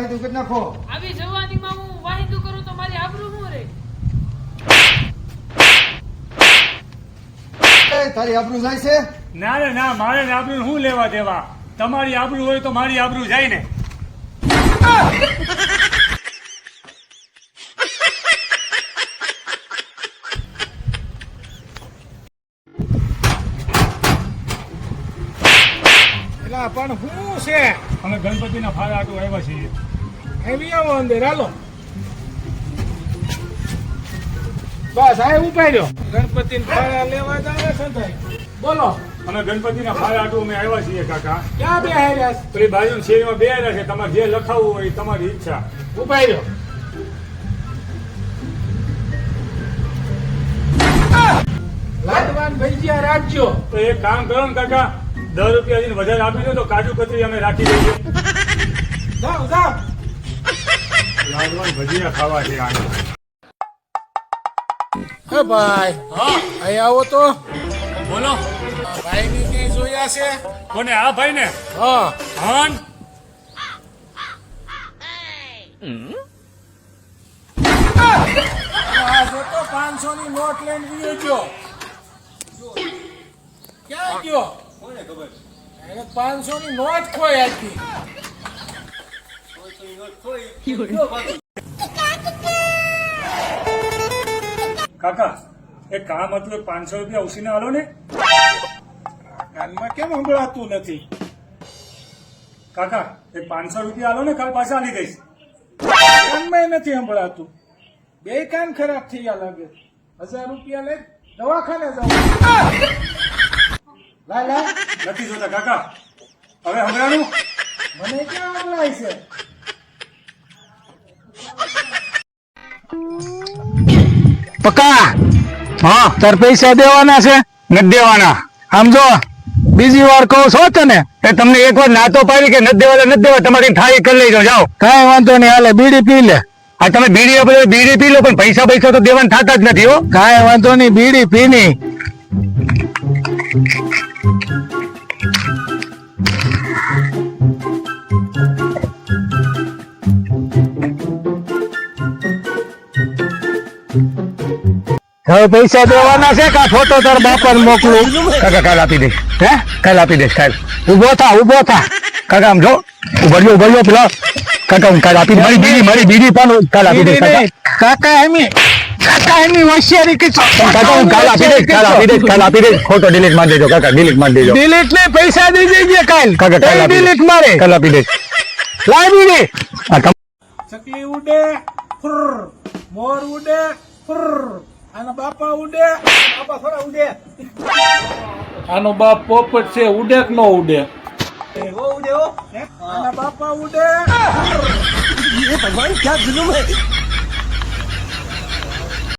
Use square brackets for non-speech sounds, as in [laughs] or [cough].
વાહિદું કરી નાખો. આવી જવાનીમાં હું વાહિદું કરું તો મારી આબરૂ હું રે તારી આબરૂ જાય છે? ના રે ના મારે ને આબરૂ હું લેવા દેવા? તમારી આબરૂ હોય તો મારી આબરૂ જાય ને. [laughs] એલા પણ શું છે? અમે ગણપતિના ફાળા આટું આવ્યા છીએ. એવી આવો અંદર હાલો. બસ આ ઉપાડ્યો. ગણપતિ ફાળા લેવા જાવે છે ને બોલો. અમે ગણપતિના ફાળા આટું અમે આવ્યા છીએ કાકા. ક્યાં બે હાર્યા પેલી બાજુ શેરીમાં બે આવ્યા છે. તમારે જે લખાવવું હોય તમારી ઈચ્છા. ઉપાડ્યો. લાડવાન ભજીયા રાખજો. તો એક કામ કરો ને કાકા. દસ રૂપિયા જઈને વધારે આપી દો તો કાજુ કતરી અમે રાખી દઈએ. જાઓ જાઓ. લાડવાન ભજીયા ખાવા છે હે ભાઈ અહીં આવો તો. બોલો. ભાઈ ની ક્યાંય જોયા છે? કોને? આ ભાઈ ને હા. હન. આ પાંચસો ની નોટ લઈને ગયો ક્યાં ગયો? એને પાંચસો ની નોટ ખોઈ? હતી કાકા એ કામ હતું એ પાંચસો રૂપિયા ઉસીને આલો ને? કાનમાં કેમ સંભળાતું નથી? કાકા એ પાંચસો રૂપિયા આલો ને કાલ પાછા આલી દઈશ. કાનમાં નથી સંભળાતું. બે કાન ખરાબ થઈ ગયા લાગે. હજાર રૂપિયા લે દવાખાને જાવ લાય લાય. નથી જોતા કાકા. હવે હમણાંનું મને ક્યાં સંભળાય છે? પક્કા? હા તાર પૈસા દેવાના છે? નથી દેવાના. આમ જો બીજી વાર કહું છો તને. એ તમને એક વાર ના તો પાડી કે નથી દેવા નથી દેવા તમારી થાળી કરી લઈ જાઓ. કાંઈ વાંધો નહીં હાલે બીડી પી લે. આ તમે બીડી આપો બીડી પી લો પણ પૈસા પૈસા તો દેવાના થતા જ નથી હો. કાંઈ વાંધો નહીં બીડી પીની. હવે પૈસા દેવાના છે કા ફોટો તાર બાપા મોકલું? કાકા કાલ આપી દઈશ. હે? કાલ આપી દઈશ કાલ. ઊભો થા ઊભો થા. કાકા આમ જો. ઉભરજો ઉભરજો પેલા. કાકા હું કાલ આપી દઈશ. મારી બીડી મારી બીડી પણ કાલ આપી દઈશ કાકા. કાકા એમી કાકા એમી હોશિયારી કે કાકા હું કાલ આપી દઈશ કાલ આપી દઈશ કાલ આપી દઈશ. ફોટો ડિલીટ મારી દેજો કાકા ડિલીટ મારી દેજો. ડિલીટ ને પૈસા દઈ દેજે કાલ. કાકા કાલ ડિલીટ મારે. કાલ આપી દઈશ. લાવી બીડી. આ તમ- ચકલી ઉડે ફુર મોર ઉડે ફુર આના બાપા ઉડે બાપા થોડા ઉડે. આનો બાપ પોપટ છે ઉડે કે નો ઉડે? આના બાપા ઉડે. ભગવાન ક્યાં જુલુમ હે?